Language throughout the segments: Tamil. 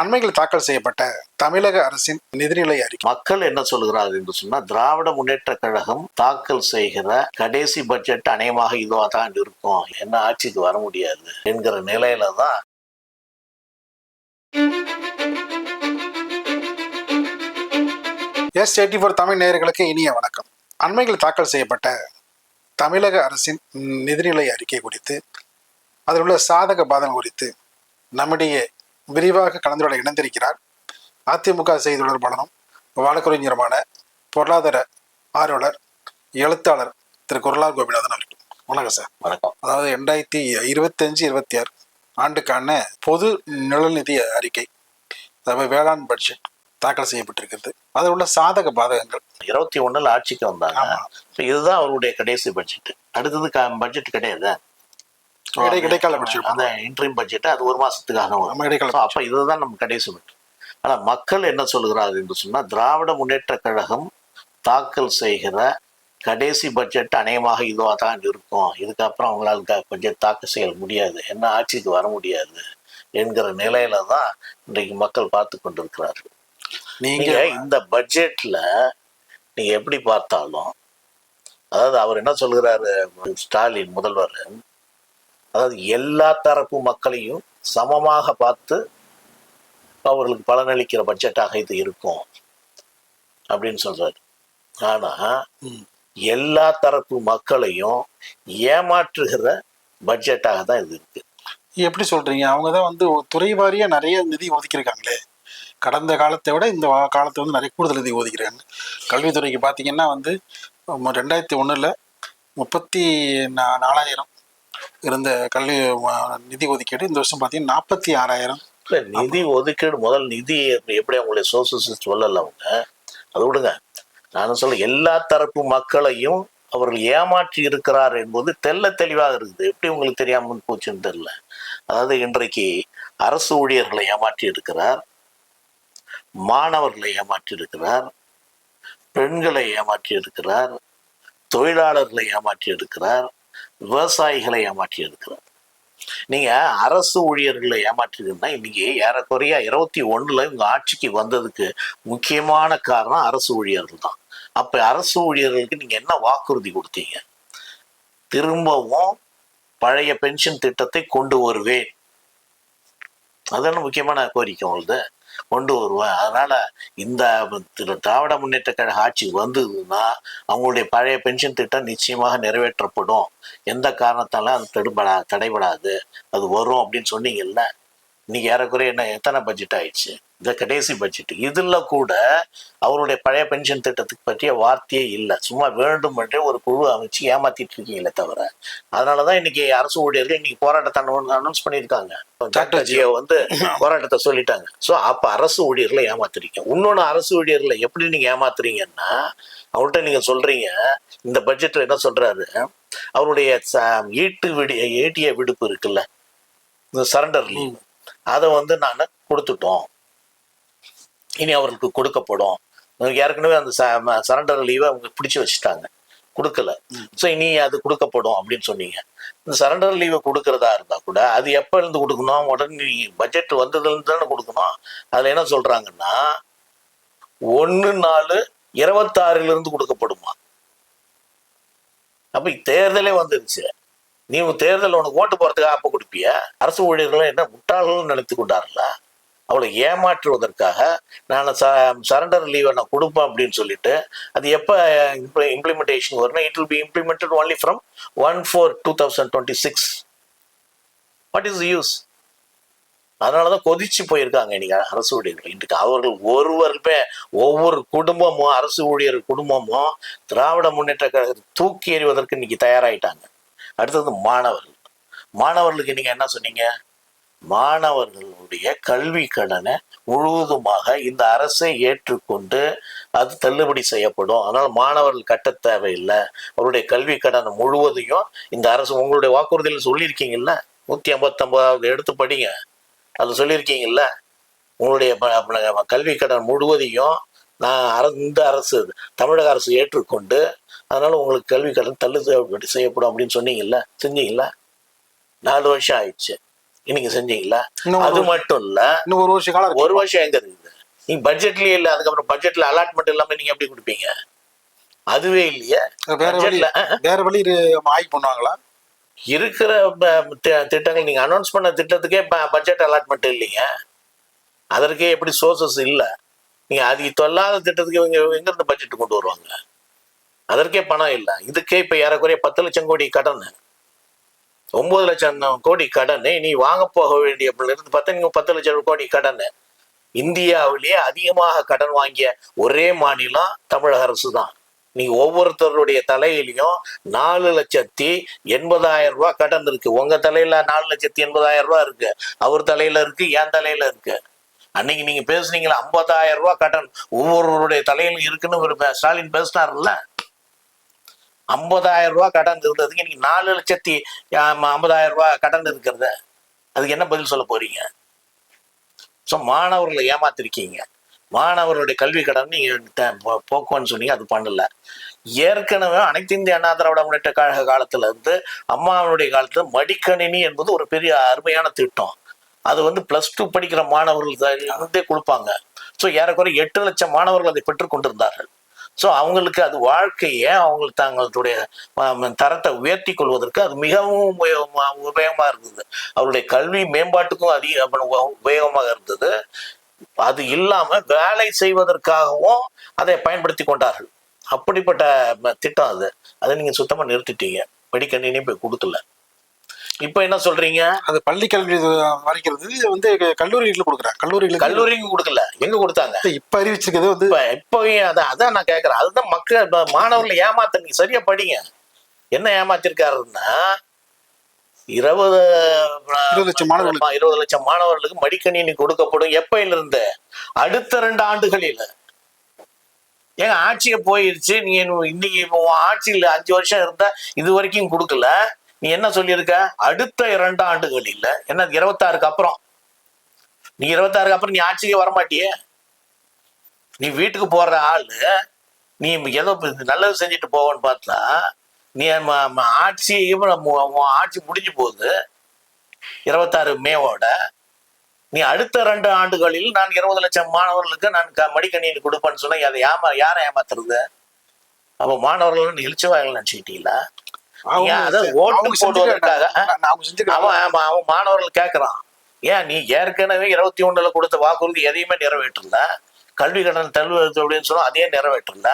அண்மையில் தாக்கல் செய்யப்பட்ட தமிழக அரசின் நிதிநிலை அறிக்கை. மக்கள் என்ன சொல்கிறார்கள் என்று சொன்னா திராவிட முன்னேற்ற கழகம் தாக்கல் செய்கிற கடைசி பட்ஜெட் அநேகமாக இதுவாக தான் இருக்கும். என்ன ஆட்சிக்கு வர முடியாது என்கிற நிலையில தான் எஸ் எயிட்டி ஃபோர் தமிழ் நேயர்களுக்கு இனிய வணக்கம். அண்மையில் தாக்கல் செய்யப்பட்ட தமிழக அரசின் நிதிநிலை அறிக்கை குறித்து அதில் உள்ள சாதக பாதகம் குறித்து நம்முடைய விரிவாக கலந்துரையாட இணைந்திருக்கிறார். அதிமுக செய்தி தொடர்பாளரும் வழக்கறிஞருமான பொருளாதார ஆர்வலர் எழுத்தாளர் திரு குரலார் கோபிநாதன் அவர்கள். வணக்கம் சார். வணக்கம். அதாவது ரெண்டாயிரத்தி இருபத்தஞ்சு இருபத்தி ஆறு ஆண்டுக்கான பொது நிலநிதி அறிக்கை அதாவது வேளாண் பட்ஜெட் தாக்கல் செய்யப்பட்டிருக்கிறது. அதில் உள்ள சாதக பாதகங்கள். இருபத்தி ஒண்ணுல ஆட்சிக்கு வந்தாங்க. இதுதான் அவருடைய கடைசி பட்ஜெட் அடுத்தது பட்ஜெட் கிடையாது. இடைக்கால பட்ஜெட் அந்த இன்ட்ரீம் பட்ஜெட் அது ஒரு மாசத்துக்கான வரும் இடைக்கால அப்ப இதுதான் நம்ம கடைசி பட்ஜெட் ஆனா மக்கள் என்ன சொல்கிறார்கள் என்று சொன்னா திராவிட முன்னேற்ற கழகம் தாக்கல் செய்கிற கடைசி பட்ஜெட் அநேகமாக இதுவாக தான் இருக்கும். இதுக்கப்புறம் அவங்களால பட்ஜெட் தாக்கல் செய்ய முடியாது. என்ன ஆட்சிக்கு வர முடியாது என்கிற நிலையில தான் இன்றைக்கு மக்கள் பார்த்து கொண்டிருக்கிறார்கள். நீங்க நீங்க இந்த பட்ஜெட்ல நீங்க எப்படி பார்த்தாலும் அதாவது அவர் என்ன சொல்கிறாரு ஸ்டாலின் முதல்வர் அதாவது எல்லா தரப்பு மக்களையும் சமமாக பார்த்து அவர்களுக்கு பலனளிக்கிற பட்ஜெட்டாக இது இருக்கும் அப்படின்னு சொல்றாரு. ஆனா. எல்லா தரப்பு மக்களையும் ஏமாற்றுகிற பட்ஜெட்டாக தான் இது இருக்கு. எப்படி சொல்றீங்க? அவங்க தான் வந்து துறை வாரியா நிறைய நிதி ஒதுக்கியிருக்காங்களே. கடந்த காலத்தை விட இந்த காலத்தை வந்து நிறைய கூடுதல் நிதி ஒதுக்கிறாங்க கல்வித்துறைக்கு பார்த்தீங்கன்னா வந்து ரெண்டாயிரத்தி ஒண்ணுல முப்பத்தி நா- நாலாயிரம் இருந்த கல்வி நிதி ஒதுக்கீடு இந்த வருஷம் பார்த்தீங்கன்னா நாற்பத்தி ஆறாயிரம். இல்லை நிதி ஒதுக்கீடு முதல் நிதி எப்படி அவங்களுடைய சோர்சஸ் சொல்லல அவங்க? அது விடுங்க. நான் சொல்ல எல்லா தரப்பு மக்களையும் அவர்கள் ஏமாற்றி இருக்கிறார் என்பது தெல்ல தெளிவாக இருக்குது. எப்படி உங்களுக்கு தெரியாம போச்சுன்னு தெரியல. அதாவது இன்றைக்கு அரசு ஊழியர்களை ஏமாற்றி இருக்கிறார் மாணவர்களை ஏமாற்றி இருக்கிறார் பெண்களை ஏமாற்றி இருக்கிறார் தொழிலாளர்களை ஏமாற்றி இருக்கிறார் விவசாயிகளை ஏமாற்றி இருக்கிறார். நீங்க அரசு ஊழியர்களை ஏமாற்றிருந்தா இன்னைக்கு ஏறக்குறைய இருபத்தி ஒண்ணுல இவங்க ஆட்சிக்கு வந்ததுக்கு முக்கியமான காரணம் அரசு ஊழியர்கள் தான். அப்ப அரசு ஊழியர்களுக்கு நீங்க என்ன வாக்குறுதி கொடுத்தீங்க? திரும்பவும் பழைய பென்ஷன் திட்டத்தை கொண்டு வருவேன். அதான முக்கியமான கோரிக்கை உங்களுது? கொண்டு வருவேன் அதனால இந்த திரு திராவிட முன்னேற்ற கழக ஆட்சி வந்ததுன்னா அவங்களுடைய பழைய பென்ஷன் திட்டம் நிச்சயமாக நிறைவேற்றப்படும். எந்த காரணத்தால அது தடுபடா தடைபடாது. அது வரும் அப்படின்னு சொன்னீங்கல்ல? இன்னைக்கு ஏறக்குறைய என்ன எத்தனை பட்ஜெட் ஆயிடுச்சு? இந்த கடைசி பட்ஜெட் இதுல கூட அவருடைய பழைய பென்ஷன் திட்டத்துக்கு பற்றிய வார்த்தையே இல்லை. சும்மா வேண்டும் என்றே ஒரு குழு அமைச்சு ஏமாத்திட்டு இருக்கீங்களே தவிர. அதனாலதான் இன்னைக்கு அரசு ஊழியர்கள் இன்னைக்கு போராட்டத்தை அனௌன்ஸ் பண்ணியிருக்காங்க. டாக்டர் ஜியோ வந்து போராட்டத்தை சொல்லிட்டாங்க. ஸோ அப்ப அரசு ஊழியர்களை ஏமாத்துறீங்க. இன்னொன்னு அரசு ஊழியர்களை எப்படி நீங்க ஏமாத்துறீங்கன்னா அவர்கிட்ட நீங்க சொல்றீங்க இந்த பட்ஜெட்ல என்ன சொல்றாரு? அவருடைய ஈட்டு விடி ஏட்டிய விடுப்பு இருக்குல்ல? இந்த சரண்டர் லீவ் அதை வந்து நான் கொடுத்துட்டோம். இனி அவர்களுக்கு கொடுக்கப்படும். ஏற்கனவே அந்த சரண்டர் லீவை அவங்க பிடிச்சு வச்சுட்டாங்க. கொடுக்கல. ஸோ இனி அது கொடுக்கப்படும் அப்படின்னு சொன்னீங்க. இந்த சரண்டர் லீவை கொடுக்கறதா இருந்தா கூட அது எப்ப இருந்து கொடுக்கணும்? உடனே பட்ஜெட் வந்ததுல இருந்து தானே கொடுக்கணும். அதுல என்ன சொல்றாங்கன்னா ஒன்னு நாலு இருபத்தாறுல இருந்து கொடுக்கப்படுமா? அப்ப தேர்தலே வந்துருச்சு. நீ தேர்தல் உனக்கு ஓட்டு போறதுக்காக அப்ப கொடுப்பிய? அரசு ஊழியர்களும் என்ன முட்டாள்கள் நினைத்து கொண்டார்களா? அவளை ஏமாற்றுவதற்காக நான் ச சரண்டர் லீவை நான் கொடுப்பேன் அப்படின்னு சொல்லிட்டு அது எப்போ இம்ப்ளிமெண்டேஷன் வரும்னா it will be implemented only from one four two thousand twenty six what is use அதனால தான் கொதிச்சு போயிருக்காங்க இன்னைக்கு அரசு ஊழியர்கள். இன்றைக்கு அவர்கள் ஒருவருமே ஒவ்வொரு குடும்பமும் அரசு ஊழியர் குடும்பமும் திராவிட முன்னேற்ற கழகத்தை தூக்கி எறிவதற்கு இன்னைக்கு தயாராயிட்டாங்க. அடுத்தது மாணவர்கள். மாணவர்களுக்கு நீங்க என்ன சொன்னீங்க? மாணவர்களுடைய கல்வி கடனை முழுவதுமாக இந்த அரசை ஏற்றுக்கொண்டு அது தள்ளுபடி செய்யப்படும். அதனால் மாணவர்கள் கட்ட தேவையில்லை. அவருடைய கல்வி கடனை முழுவதையும் இந்த அரசு உங்களுடைய வாக்குறுதியில் சொல்லியிருக்கீங்கல்ல? நூத்தி ஐம்பத்தொன்பதாவது எடுத்து படிங்க. அது சொல்லியிருக்கீங்கல்ல? உங்களுடைய கல்வி கடன் முழுவதையும் நான் இந்த அரசு தமிழக அரசு ஏற்றுக்கொண்டு அதனால உங்களுக்கு கல்வி கடன் தள்ளுபடி செய்யப்படும் அப்படின்னு சொன்னீங்கல்ல செஞ்சீங்கல்ல நாலு வருஷம் ஆயிடுச்சு. இன்னைக்கு செஞ்சீங்களா? அது மட்டும் இல்ல இன்னும் ஒரு வருஷ காலம் ஒரு வருஷம் எங்க இருக்குது நீங்க பட்ஜெட்லயே இல்ல அதுக்கப்புறம் பட்ஜெட்ல அலாட்மெண்ட் இல்லாம நீங்க எப்படி கொடுப்பீங்க? அதுவே இல்லையா. வேற வழி வேற வழி ஆய்வு பண்ணுவாங்களா? இருக்கிற திட்டங்கள் நீங்க அனௌன்ஸ் பண்ண திட்டத்துக்கே பட்ஜெட் அலாட்மெண்ட் இல்லைங்க. அதற்கே எப்படி சோர்சஸ் இல்ல. நீங்க அது தொல்லாத திட்டத்துக்கு இவங்க எங்க இருந்து பட்ஜெட் கொண்டு வருவாங்க? அதற்கே பணம் இல்ல. இதுக்கே இப்ப ஏறக்குறைய பத்து லட்சம் கோடி கடன். ஒன்பது லட்சம் கோடி கடன் நீ வாங்க போக வேண்டிய இருந்து பத்து பத்து லட்சம் கோடி கடன். இந்தியாவிலேயே அதிகமாக கடன் வாங்கிய ஒரே மாநிலம் தமிழக அரசு தான். நீ ஒவ்வொருத்தருடைய தலையிலையும் நாலு லட்சத்தி எண்பதாயிரம் ரூபாய் கடன் இருக்கு. உங்க தலையில நாலு லட்சத்தி எண்பதாயிரம் ரூபாய் இருக்கு. அவர் தலையில இருக்கு என் தலையில இருக்கு. அன்னைக்கு நீங்க பேசுனீங்களா ஐம்பதாயிரம் ரூபாய் கடன் ஒவ்வொருவருடைய தலையிலும் இருக்குன்னு ஒரு ஸ்டாலின் பேசினார்ல ஐம்பதாயிரம் ரூபா கடன் இருந்ததுக்கு இன்னைக்கு நாலு லட்சத்தி ஐம்பதாயிரம் ரூபா கடன் இருக்கிறத. அதுக்கு என்ன பதில் சொல்ல போறீங்க? ஸோ மாணவர்களை ஏமாத்திருக்கீங்க. மாணவர்களுடைய கல்வி கடன் நீங்க போக்குவன்னு சொன்னீங்க அது பண்ணல. ஏற்கனவே அனைத்து இந்திய அண்ணா திராவிட முன்னேற்ற கழக காலத்துல இருந்து அம்மாவனுடைய காலத்துல மடிக்கணினி என்பது ஒரு பெரிய அருமையான திட்டம். அது வந்து பிளஸ் டூ படிக்கிற மாணவர்கள் இருந்தே கொடுப்பாங்க. ஸோ ஏறக்குறைய எட்டு லட்சம் மாணவர்கள் அதை பெற்றுக் கொண்டிருந்தார்கள். ஸோ அவங்களுக்கு அது வாழ்க்கையை அவங்களுக்கு தங்களுடைய தரத்தை உயர்த்தி கொள்வதற்கு அது மிகவும் உபயோகமாக இருந்தது. அவருடைய கல்வி மேம்பாட்டுக்கும் அதிக உபயோகமாக இருந்தது. அது இல்லாம வேலை செய்வதற்காகவும் அதை பயன்படுத்தி கொண்டார்கள். அப்படிப்பட்ட திட்டம் அது. அதை நீங்க சுத்தமா நிறுத்திட்டீங்க. படிக்கணினி போய் கொடுக்கல. இப்ப என்ன சொல்றீங்க? அது பள்ளி கல்வி வரைக்கிறது வந்து கல்லூரிகளுக்கு கொடுக்குறாங்க. கல்லூரிகளுக்கு கல்லூரிக்கு கொடுக்கல. எங்க கொடுத்தாங்க? இப்ப அறிவிச்சிருக்கிறது வந்து இப்ப இப்பவும் அதான் அதான் நான் கேக்குறேன். அதுதான் மக்கள் மாணவர்களை ஏமாத்த நீங்க சரியா படிங்க. என்ன ஏமாத்திருக்காருன்னா இருபது இருபது லட்சம் மாணவர்களுக்கு. ஆமா, இருபது லட்சம் மாணவர்களுக்கு மடிக்கணினி கொடுக்கப்படும் எப்பையில இருந்து அடுத்த ரெண்டு ஆண்டுகளில். ஏங்க ஆட்சியை போயிருச்சு. நீ இன்னைக்கு ஆட்சியில் அஞ்சு வருஷம் இருந்தா இது வரைக்கும் கொடுக்கல. நீ என்ன சொல்லியிருக்க? அடுத்த இரண்டு ஆண்டுகளில் என்ன இருபத்தாறுக்கு அப்புறம்? நீ இருபத்தாறுக்கு அப்புறம் நீ ஆட்சிக்கே வரமாட்டியே? நீ வீட்டுக்கு போற ஆளு நீ ஏதோ நல்லது செஞ்சுட்டு போவோன்னு பார்த்தா நீ ம- ம- ஆட்சி மு- ஆட்சி முடிஞ்சு போகுது. இருபத்தாறு மேவோட. நீ அடுத்த ரெண்டு ஆண்டுகளில் நான் இருபது லட்சம் மாணவர்களுக்கு நான் க- மடிக்கணினி கொடுப்பேன்னு சொன்னா அதை ஏமா யாரை ஏமாத்துறது? அப்போ மாணவர்கள் நீ இழிச்சவாய்கள் நினைச்சுக்கிட்டீங்களா? ஓட்டு. போடுவதற்காக அவன் மாணவர்கள் கேட்கறான் ஏன் நீ ஏற்கனவே இருபத்தி ஒண்ணுல கொடுத்த வாக்குறுதி எதையுமே நிறைவேற்றல. கல்வி கடன் தள்ளுவது அப்படின்னு சொன்னா அதையே நிறைவேற்றல.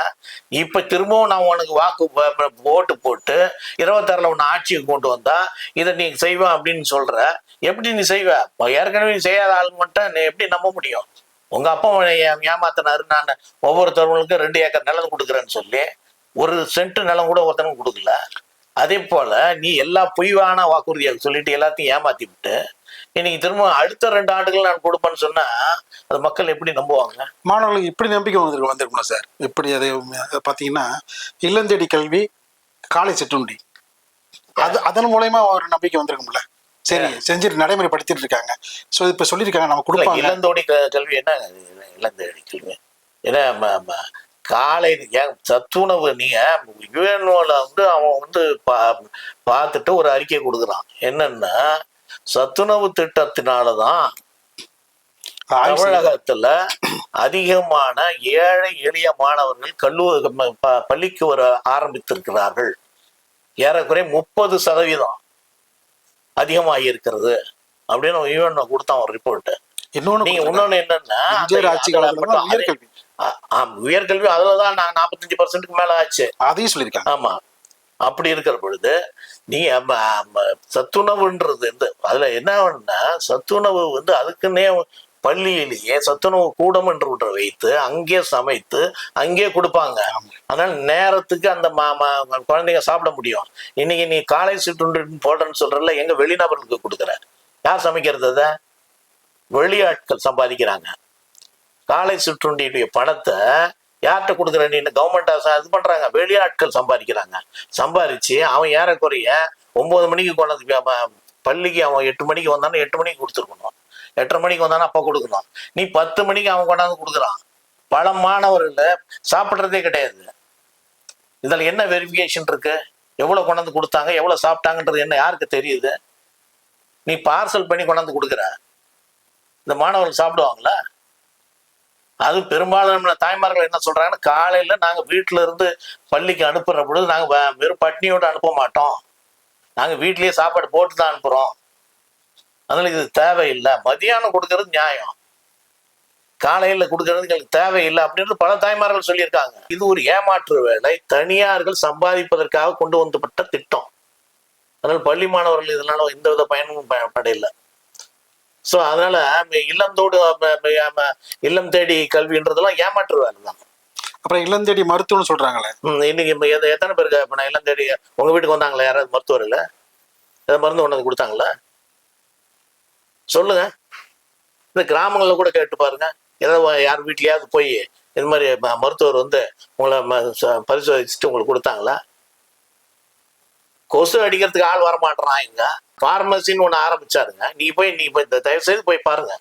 இப்ப திரும்பவும் நான் உனக்கு வாக்கு ஓட்டு போட்டு இருபத்தாறுல உன்னை ஆட்சிக்கு கொண்டு வந்தா இதை நீ செய்வ அப்படின்னு சொல்ற. எப்படி நீ செய்வ? ஏற்கனவே நீ செய்யாத ஆள் மட்டும் நீ எப்படி நம்ப முடியும்? உங்க அப்பா ஏமாத்தினாரு? நான் ஒவ்வொருத்தவங்களுக்கும் ரெண்டு ஏக்கர் நிலம் கொடுக்குறேன்னு சொல்லி ஒரு சென்ட் நிலம் கூட ஒருத்தனுக்கு கொடுக்கல. அதே போல நீ எல்லா பொய்வான வாக்குறுதியை சொல்லிட்டு எல்லாத்தையும் ஏமாத்தி விட்டு இன்னைக்கு திரும்ப அடுத்த ரெண்டு ஆண்டுகள் நான் கொடுப்பேன்னு சொன்னா அது மக்கள் எப்படி நம்புவாங்க? மாணவர்களுக்கு இப்படி நம்பிக்கை வந்திருக்கு வந்திருக்கணும் சார். இப்படி அது பாத்தீங்கன்னா இல்லந்தேடி கல்வி காலை சிற்றுண்டி. அது அதன் மூலயமா ஒரு நம்பிக்கை வந்திருக்கும்ல. சரி செஞ்சுட்டு நடைமுறைப்படுத்திட்டு இருக்காங்க. ஸோ இப்ப சொல்லியிருக்காங்க நம்ம கொடுப்பாங்க. இளந்தோடி கல்வி என்ன? இளந்தோடி கல்வி. ஏன்னா காலை சத்துணவு நீங்க யுஎன்ஓல வந்து அவன் வந்து பா பார்த்துட்டு ஒரு அறிக்கை கொடுக்குறான். என்னன்னா சத்துணவு திட்டத்தினாலதான் ஆய்வு செய்ய- தமிழகத்துல அதிகமான ஏழை எளிய மாணவர்கள் கல்லூரி பள்ளிக்கு வர ஆரம்பித்திருக்கிறார்கள். ஏறக்குறைய முப்பது சதவீதம் அதிகமாகி இருக்கிறது அப்படின்னு யுஎன்ஓ கொடுத்தான் ஒரு ரிப்போர்ட் இன்னொன்னு நீங்க. இன்னொன்னு என்னன்னா ஆட்சி அதுல தான் உயர்கல்வி உயர்கல்வி நான் நாற்பத்தஞ்சு பர்சன்ட்டுக்கு மேல ஆச்சு. அதையும் சொல்லியிருக்காங்க. ஆமா. அப்படி இருக்கிற பொழுது நீ சத்துணவுன்றது வந்து அதுல என்னன்னா சத்துணவு வந்து அதுக்குன்னே பள்ளியிலேயே சத்துணவு கூடம் என்று ஒன்றை வைத்து அங்கே சமைத்து அங்கே கொடுப்பாங்க. அதனால நேரத்துக்கு அந்த மா- மா- குழந்தைங்க சாப்பிட முடியும். இன்னைக்கு நீ காலை சிற்றுண்டு போடுறேன்னு சொல்றல எங்க வெளிநபர்களுக்கு கொடுக்குற? யார் சமைக்கிறது அதை? வெளியாட்கள் சம்பாதிக்கிறாங்க. காலை சிற்றுண்டியுடைய பணத்தை யார்கிட்ட கொடுக்குற நீ கவர்மெண்ட் இது பண்றாங்க. வெளியாட்கள் சம்பாதிக்கிறாங்க. சம்பாதிச்சு அவன் ஏறக்குறைய ஒன்பது மணிக்கு கொண்டாந்து பள்ளிக்கு அவன் எட்டு மணிக்கு வந்தானே எட்டு மணிக்கு கொடுத்துருக்கணும். எட்டரை மணிக்கு வந்தானே அப்போ கொடுக்கணும். நீ பத்து மணிக்கு அவன் கொண்டாந்து கொடுக்குறான். பல மாணவர்கள் சாப்பிட்றதே கிடையாது. இதில் என்ன வெரிஃபிகேஷன் இருக்கு? எவ்வளோ கொண்டாந்து கொடுத்தாங்க? எவ்வளோ சாப்பிட்டாங்கன்றது என்ன யாருக்கு தெரியுது? நீ பார்சல் பண்ணி கொண்டாந்து கொடுக்குற. இந்த மாணவர்கள் சாப்பிடுவாங்களா? அது பெரும்பாலான தாய்மார்கள் என்ன சொல்றாங்கன்னா காலையில நாங்க வீட்டுல இருந்து பள்ளிக்கு அனுப்புற பொழுது நாங்க வெறும் பட்னியோட அனுப்ப மாட்டோம். நாங்க வீட்லயே சாப்பாடு போட்டு தான் அனுப்புறோம். அதனால இது தேவையில்லை. மதியானம் கொடுக்கறது நியாயம். காலையில கொடுக்கறது எங்களுக்கு தேவையில்லை அப்படின்னு பல தாய்மார்கள் சொல்லியிருக்காங்க. இது ஒரு ஏமாற்று வேலை. தனியார்கள் சம்பாதிப்பதற்காக கொண்டு வந்துப்பட்ட திட்டம். அதனால பள்ளி மாணவர்கள் இதனால எந்த வித பயனும் ப- ஸோ அதனால இல்லந்தோடு இல்லம் தேடி கல்வின்றதெல்லாம் ஏமாற்று வேலை தான் அப்புறம் இல்லம் தேடி மருத்துவம்னு சொல்றாங்களே. இன்னைக்கு எத்தனை பேருக்கு இப்போ நான் இல்லம் தேடி உங்க வீட்டுக்கு வந்தாங்களா? யாராவது மருத்துவர் இல்லை ஏதாவது மருந்து கொண்டு வந்து கொடுத்தாங்களா? சொல்லுங்க. இந்த கிராமங்கள்ல கூட கேட்டு பாருங்க. ஏதாவது யார் வீட்லயாவது போய் இது மாதிரி மருத்துவர் வந்து உங்களை பரிசோதிச்சுட்டு உங்களுக்கு கொடுத்தாங்களா? கொசு அடிக்கிறதுக்கு ஆள் வர மாட்டேறான் இங்க. ஃபார்மசின்னு ஒன்று ஆரம்பிச்சாருங்க. நீ போய் நீ போய் இந்த தயவு செய்து போய் பாருங்க.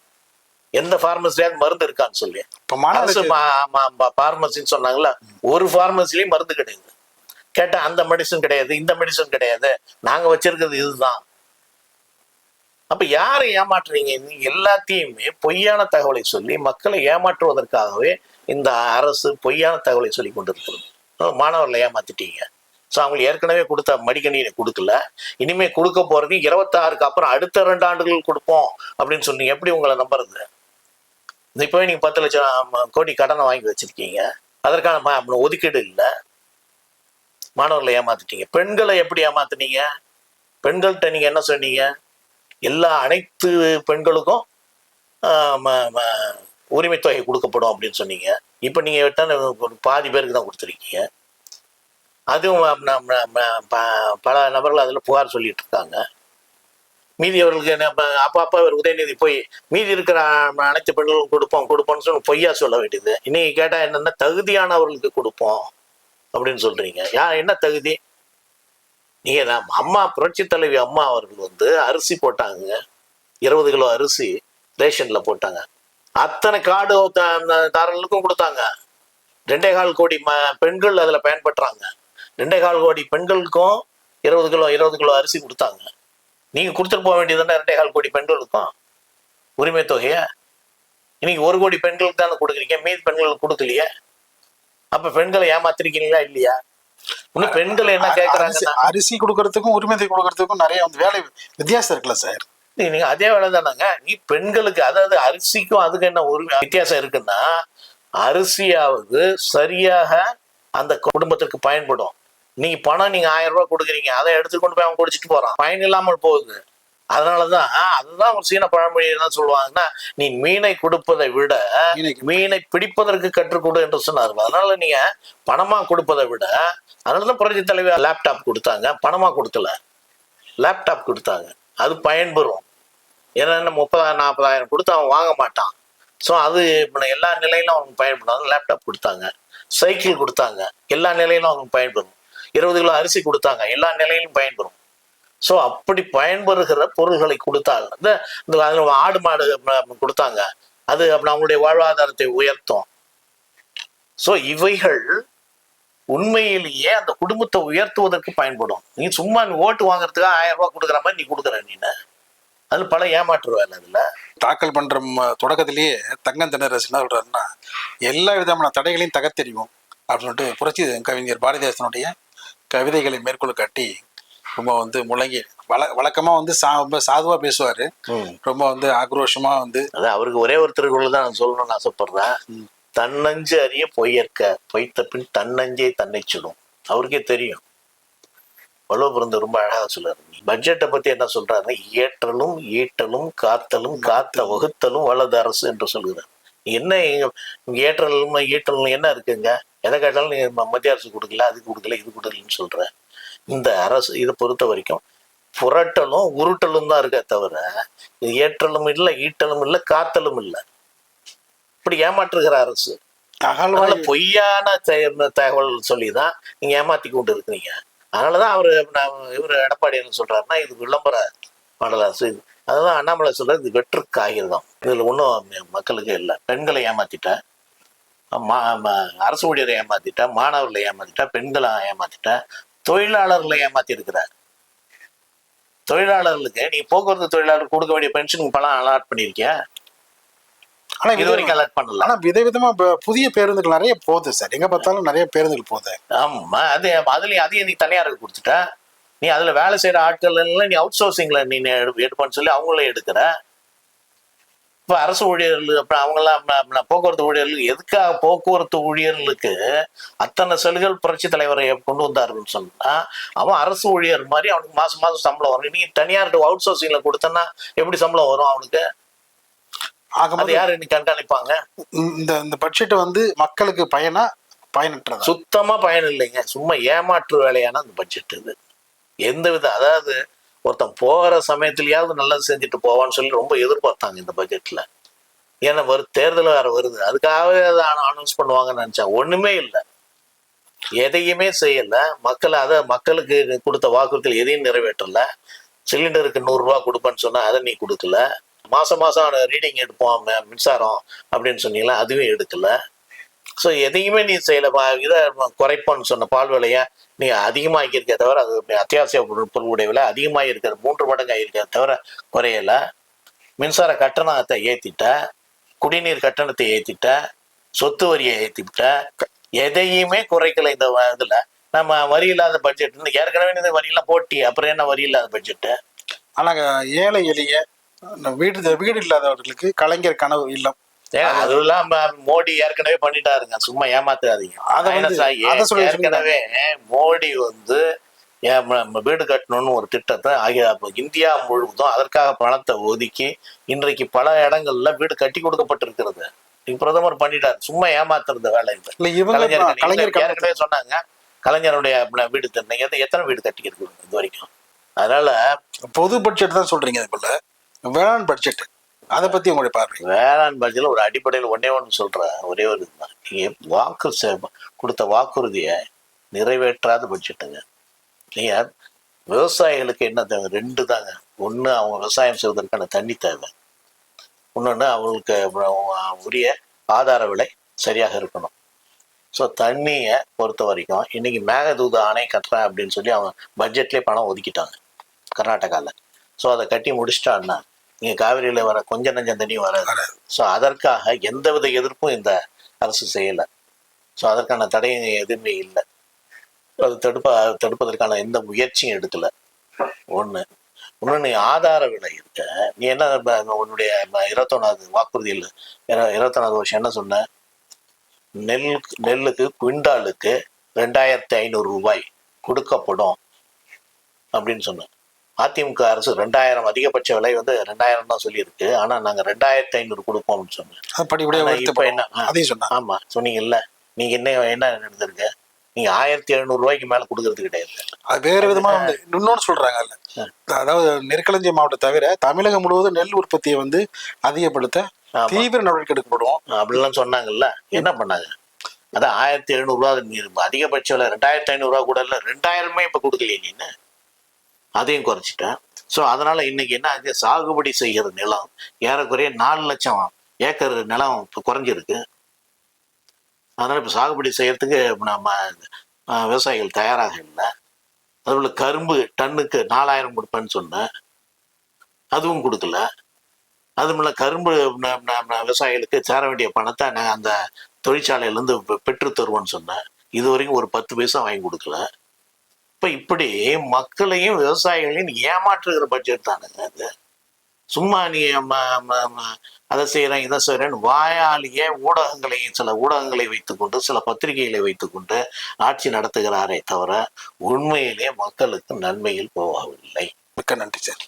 எந்த ஃபார்மசியாவது மருந்து இருக்கான்னு சொல்லி. இப்ப அரசு மாணவர்களுக்கு பார்மசின்னு சொன்னாங்கல்ல ஒரு பார்மசிலையும் மருந்து கிடையாது. கேட்டா அந்த மெடிசன் கிடையாது இந்த மெடிசன் கிடையாது. நாங்க வச்சிருக்கிறது இதுதான். அப்ப யாரை ஏமாற்றுறீங்க? எல்லாத்தையுமே பொய்யான தகவலை சொல்லி மக்களை ஏமாற்றுவதற்காகவே இந்த அரசு பொய்யான தகவலை சொல்லி கொண்டிருக்கிறது. மாணவர்களை ஏமாத்திட்டீங்க. ஸோ அவங்களுக்கு ஏற்கனவே கொடுத்த மடிக்கணியை கொடுக்கல. இனிமேல் கொடுக்க போகிறது இருபத்தாறுக்கு அப்புறம் அடுத்த ரெண்டு ஆண்டுகள் கொடுப்போம் அப்படின்னு சொன்னீங்க. எப்படி உங்களை நம்புறது? இப்போவே நீங்கள் பத்து லட்சம் கோடி கடனை வாங்கி வச்சிருக்கீங்க. அதற்கான ம- ஒதுக்கீடு இல்லை. மாணவர்களை ஏமாத்திட்டீங்க. பெண்களை எப்படி ஏமாத்துனீங்க? பெண்கள்கிட்ட நீங்கள் என்ன சொன்னீங்க? எல்லா அனைத்து பெண்களுக்கும் ம- ம- உரிமை தொகை கொடுக்கப்படும் அப்படின்னு சொன்னீங்க. இப்போ நீங்கள் விட்டால் பாதி பேருக்கு தான் கொடுத்துருக்கீங்க. அதுவும் ப- பல நபர்கள் அதில் புகார் சொல்லிட்டு இருக்காங்க மீதி அவர்களுக்கு என்ன அப்ப அப்ப அவர் உதயநிதி போய் மீதி இருக்கிற அனைத்து பெண்களுக்கும் கொடுப்போம் கொடுப்போம்னு சொல்லி பொய்யா சொல்ல வேண்டியது. இன்னைக்கு கேட்டால் என்னென்ன தகுதியானவர்களுக்கு கொடுப்போம் அப்படின்னு சொல்றீங்க. யா என்ன தகுதி? நீங்க தான் அம்மா புரட்சி தலைவி அம்மா அவர்கள் வந்து அரிசி போட்டாங்க. இருபது கிலோ அரிசி ரேஷன்ல போட்டாங்க. அத்தனை காடு தாரர்களுக்கும் கொடுத்தாங்க. ரெண்டே கால் கோடி ம பெண்கள் அதில் பயன்படுறாங்க ரெண்டே கால் கோடி பெண்களுக்கும் இருபது கிலோ இருபது கிலோ அரிசி கொடுத்தாங்க. நீங்க கொடுத்துட்டு போக வேண்டியதுன்னா ரெண்டே கால் கோடி பெண்களுக்கும்? உரிமை தொகைய? இன்னைக்கு ஒரு கோடி பெண்களுக்கு தானே கொடுக்குறீங்க மீதி பெண்களுக்கு கொடுக்கலையே? அப்ப பெண்களை ஏமாத்திருக்கீங்களா இல்லையா? இன்னும் பெண்கள் என்ன கேக்குறாங்கன்னா அரிசி கொடுக்கறதுக்கும் உரிமை கொடுக்கறதுக்கும் நிறைய வந்து வேலை வித்தியாசம் இருக்குல்ல சார்? நீங்க அதே வேலை தானங்க. நீ பெண்களுக்கு அதாவது அரிசிக்கும் அதுக்கு என்ன ஒரு வித்தியாசம் இருக்குன்னா அரிசியாவது சரியாக அந்த குடும்பத்திற்கு பயன்படும். நீங்க பணம் நீங்க ஆயிரம் ரூபாய் கொடுக்குறீங்க அதை எடுத்துட்டு கொண்டு போய் அவன் குடிச்சிட்டு போறான். பயன் இல்லாமல் போகுது. அதனாலதான் அதுதான் ஒரு சீன பழமொழி என்ன சொல்லுவாங்கன்னா நீ மீனை கொடுப்பதை விட மீனை பிடிப்பதற்கு கற்றுக் கொடு என்று சொன்னார்கள் அதனால நீங்க பணமா கொடுப்பதை விட அதனாலதான் புரட்சி தலைவர் லேப்டாப் கொடுத்தாங்க. பணமா கொடுக்கல. லேப்டாப் கொடுத்தாங்க. அது பயன்பெறும் ஏன்னா முப்பதாயிரம் நாற்பதாயிரம் கொடுத்து அவன் வாங்க மாட்டான். ஸோ அது இப்ப எல்லா நிலையிலும் அவனுக்கு பயன்படும். லேப்டாப் கொடுத்தாங்க. சைக்கிள் கொடுத்தாங்க. எல்லா நிலையிலும் அவனுக்கு பயன்பெறும் இருபது கிலோ அரிசி கொடுத்தாங்க. எல்லா நிலையிலும் பயன்பெறும். ஸோ அப்படி பயன்பெறுகிற பொருள்களை கொடுத்தால் இந்த ஆடு மாடு கொடுத்தாங்க. அது அப்படி அவங்களுடைய வாழ்வாதாரத்தை உயர்த்தும். ஸோ இவைகள் உண்மையிலேயே அந்த குடும்பத்தை உயர்த்துவதற்கு பயன்படும். நீ சும்மா நீ ஓட்டு வாங்குறதுக்காக ஆயிரம் ரூபாய் கொடுக்குற மாதிரி நீ கொடுக்குற நீ அது பல ஏமாற்று வேலை அதுல. தாக்கல் பண்ற தொடக்கத்திலேயே தங்கம் திணறரசு என்ன சொல்றாருன்னா எல்லா விதமான தடைகளையும் தகர்த்தெறிவோம். அப்படின்னு சொல்லிட்டு புரட்சி கவிஞர் பாரதிதாசனுடைய கவிதைகளை மேற்கோள் காட்டி ரொம்ப வந்து முழங்கி வழ வழக்கமா வந்து சா ரொம்ப சாதுவா பேசுவாரு. ரொம்ப வந்து ஆக்ரோஷமா வந்து அதான் அவருக்கு ஒரே ஒரு திருக்குறள் தான் நான் சொல்லணும்னு ஆசைப்படுறேன். தன்னஞ்சு அறிய பொய்யற்க பொய்த்த பின் தன்னஞ்சே தன்னை சுடும். அவருக்கே தெரியும். வள்ளுவ பிறந்த ரொம்ப அழகா சொல்றாரு. பட்ஜெட்டை பத்தி என்ன சொல்றாருன்னா ஏற்றலும் ஈட்டலும் காத்தலும் காத்த வகுத்தலும் வலது அரசு என்று சொல்கிறார். என்ன ஏற்றலும் ஈட்டலும் என்ன இருக்குங்க? எதை கேட்டாலும் நீங்க ம- மத்திய அரசு கொடுக்கல அது கொடுக்கல இது கொடுக்கலன்னு சொல்ற. இந்த அரசு இதை பொறுத்த வரைக்கும் புரட்டலும் உருட்டலும் தான் இருக்கே தவிர இது ஏற்றலும் இல்லை ஈட்டலும் இல்லை காத்தலும் இல்லை. இப்படி ஏமாற்றுகிற அரசு. அதனால பொய்யான தகவல் சொல்லி தான் நீங்க ஏமாத்தி கொண்டு இருக்கிறீங்க அதனாலதான் அவரு நான் இவர் எடப்பாடி என்ன சொல்றாருன்னா இது விளம்பர மாடல் அரசு. இது அதுதான் அண்ணாமலை சொல்றது இது வெற்று காகிதம். இதுல ஒன்றும் மக்களுக்கு இல்லை. பெண்களை ம- அரசு ஊழியரை ஏமாத்திட்ட மாணவர்களை ஏமாத்திட்ட பெண்களை ஏமாத்திட்ட தொழிலாளர்களை ஏமாத்தி இருக்கிறார் தொழிலாளர்களுக்கு நீ போக்குவரத்து தொழிலாளர் கொடுக்க வேண்டிய பென்ஷனுக்கு பணம் அலாட் பண்ணிருக்கியா? ஆனா இது வரைக்கும் அலாட் பண்ணல. ஆனா விதவிதமா புதிய பேருந்துகள் நிறைய போகுது சார். எங்க பார்த்தாலும் நிறைய பேருந்துகள் போகுது. ஆமா அது அதுலயும் அதையும் நீ தனியாருக்கு கொடுத்துட்ட நீ அதுல வேலை செய்யற ஆட்கள் எல்லாம் நீ அவுட் சோர்சிங்ல நீ எடு- எடுப்பேன்னு சொல்லி அவங்களே எடுக்கிற. இப்ப அரசு ஊழியர்கள் அப்புறம் அவங்கெல்லாம் ம- ம- போக்குவரத்து ஊழியர்கள் எதுக்காக போக்குவரத்து ஊழியர்களுக்கு அத்தனை சலுகைகள் புரட்சி தலைவரை கொண்டு வந்தாருன்னு சொன்னா அவன் அரசு ஊழியர் மாதிரி அவனுக்கு மாசம் மாசம் சம்பளம் வரும். நீ தனியார்கிட்ட அவுட் சோர்சிங்ல கொடுத்தனா எப்படி சம்பளம் வரும் அவனுக்கு? ஆகும்போது யாரு நீ கண்காணிப்பாங்க? இந்த இந்த பட்ஜெட் வந்து மக்களுக்கு பயனா பயனற்றதா? சுத்தமா பயன் இல்லைங்க. சும்மா ஏமாற்று வேலையான அந்த பட்ஜெட் இது. எந்த வித அதாவது ஒருத்தன் போகிற சமயத்துலயாவது நல்லது செஞ்சுட்டு போவான்னு சொல்லி ரொம்ப எதிர்பார்த்தாங்க இந்த பட்ஜெட்ல. ஏன்னா வரு தேர்தல் வேற வருது. அதுக்காகவே அதை அனௌன்ஸ் பண்ணுவாங்கன்னு நினைச்சேன். ஒண்ணுமே இல்லை. எதையுமே செய்யல. மக்களை அதை மக்களுக்கு கொடுத்த வாக்குறுதிகள் எதையும் நிறைவேற்றல. சிலிண்டருக்கு நூறு ரூபாய் கொடுப்பேன்னு சொன்னா அதை நீ கொடுக்கல. மாசம் மாசம் ரீடிங் எடுப்போம் மின்சாரம் அப்படின்னு சொன்னீங்களா அதுவும் எடுக்கல. ஸோ எதையுமே நீ செய்யல. இதை குறைப்போன்னு சொன்ன பால் விலையை நீ அதிகமாக்கியிருக்கே தவிர அது அத்தியாவசிய பொருள் பொருளுடைய விலை அதிகமாக இருக்கிறது மூன்று மடங்கு ஆயிருக்கே தவிர குறையலை. மின்சார கட்டணத்தை ஏற்றிட்ட குடிநீர் கட்டணத்தை ஏற்றிட்ட சொத்து வரியை ஏத்திவிட்ட எதையுமே குறைக்கல இந்த இதில். நம்ம வரி இல்லாத பட்ஜெட் ஏற்கனவே இந்த வரியெல்லாம் போட்டி அப்புறம் என்ன வரி இல்லாத பட்ஜெட்டு ஆனால் ஏழை எளிய வீடு வீடு இல்லாதவர்களுக்கு கலைஞர் கனவு இல்லம். ஏன் அதெல்லாம் ம- மோடி ஏற்கனவே பண்ணிட்டாருங்க. சும்மா ஏமாத்தாதீங்க ஏற்கனவே மோடி வந்து வீடு கட்டணும்னு ஒரு திட்டத்தை ஆகிய இந்தியா முழுவதும் அதற்காக பணத்தை ஒதுக்கி இன்றைக்கு பல இடங்கள்ல வீடு கட்டி கொடுக்கப்பட்டிருக்கிறது. பிரதமர் பண்ணிட்டாரு. சும்மா ஏமாத்துறது வேலை ஏற்கனவே சொன்னாங்க. கலைஞருடைய வீடு எத்த- எத்தனை வீடு கட்டிக்கிறது இது வரைக்கும்? அதனால பொது பட்ஜெட் தான் சொல்றீங்க போல வேளாண் பட்ஜெட் அதை பத்தி உங்களுடைய பார்வை. வேளாண் பட்ஜெட்ல ஒரு அடிப்படையில் ஒன்னே ஒன்று சொல்றேன். ஒரே ஒரு இதுதான் நீங்க வாக்கு கொடுத்த வாக்குறுதியை நிறைவேற்றாத பட்ஜெட்டுங்க. நீங்க விவசாயிகளுக்கு என்ன தேவை? ரெண்டு தாங்க ஒண்ணு அவங்க விவசாயம் செய்வதற்கான தண்ணி தேவை. இன்னொன்று அவங்களுக்கு உரிய ஆதார விலை சரியாக இருக்கணும். ஸோ தண்ணியை பொறுத்த வரைக்கும் இன்னைக்கு மேகதூத அணை கட்டுறேன் அப்படின்னு சொல்லி அவங்க பட்ஜெட்லேயே பணம் ஒதுக்கிட்டாங்க கர்நாடகாவில் ஸோ அதை கட்டி முடிச்சிட்டான்னா இங்கே காவிரியில் வர கொஞ்சம் நஞ்சம் தண்ணி வராது. ஸோ அதற்காக எந்தவித எதிர்ப்பும் இந்த அரசு செய்யலை. ஸோ அதற்கான தடையும் எதுவுமே இல்லை. அது தடுப்ப தடுப்பதற்கான எந்த முயற்சியும் எடுக்கல. ஒன்று இன்னொன்று நீ ஆதார விலை இருக்க. நீ என்ன உன்னுடைய இருபத்தொன்னாவது வாக்குறுதியில் இர- இருபத்தொன்னாவது வருஷம் என்ன சொன்ன? நெல் நெல்லுக்கு குவிண்டாலுக்கு ரெண்டாயிரத்தி ஐநூறு ரூபாய் கொடுக்கப்படும். அப்படின்னு சொன்னேன் அதிமுக அரசு ரெண்டாயிரம் அதிகபட்ச விலை வந்து ரெண்டாயிரம் தான் சொல்லியிருக்கு. ஆனா நாங்க ரெண்டாயிரத்தி ஐநூறு கொடுப்போம்னு சொன்னேன் இப்ப என்ன? அதையும் சொன்னா. ஆமா. சொன்னீங்கல்ல. நீங்க என்ன என்ன நடந்திருக்கு நீங்க ஆயிரத்தி எழுநூறு ரூபாய்க்கு மேல கொடுக்கறது கிடையாது. அது வேற விதமா வந்து இன்னொன்னு சொல்றாங்கல்ல அதாவது நெற்களஞ்சிய மாவட்டம் தவிர தமிழகம் முழுவதும் நெல் உற்பத்தியை வந்து அதிகப்படுத்த. தீவிர நடவடிக்கை எடுக்கப்படும் அப்படிலாம் சொன்னாங்கல்ல. என்ன பண்ணாங்க? அதான் ஆயிரத்தி எழுநூறு ரூபா நீ அதிகபட்ச விலை ரெண்டாயிரத்தி ஐநூறு ரூபா கூட இல்ல. ரெண்டாயிரமே இப்ப கொடுக்கலையே நீன்னு அதையும் குறைச்சிட்டேன். ஸோ அதனால் இன்னைக்கு என்ன ஆச்சு சாகுபடி செய்கிற நிலம் ஏறக்குறைய நாலு லட்சம் ஏக்கர் நிலம் இப்போ குறைஞ்சிருக்கு. அதனால் இப்போ சாகுபடி செய்கிறதுக்கு நம்ம விவசாயிகள் தயாராக இல்லை. அதுபோல் கரும்பு டன்னுக்கு நாலாயிரம் கொடுப்பேன்னு சொன்னேன். அதுவும் கொடுக்கல. அதுமில்ல கரும்பு விவசாயிகளுக்கு சேர வேண்டிய பணத்தை நான் அந்த தொழிற்சாலையிலேருந்து பெற்று தருவோன்னு சொன்னேன். இது வரைக்கும் ஒரு பத்து பைசா வாங்கி கொடுக்கல. இப்போ இப்படி மக்களையும் விவசாயிகளையும் ஏமாற்றுகிற பட்ஜெட் தானுங்க அது? சும்மா நீ அதை செய்கிறேன் இதை செய்கிறேன்னு வாயாலேயே ஊடகங்களை சில ஊடகங்களை வைத்துக்கொண்டு சில பத்திரிகைகளை வைத்துக்கொண்டு ஆட்சி நடத்துகிறாரே தவிர உண்மையிலே மக்களுக்கு நன்மையில் போகவில்லை. மிக்க நன்றி சார்.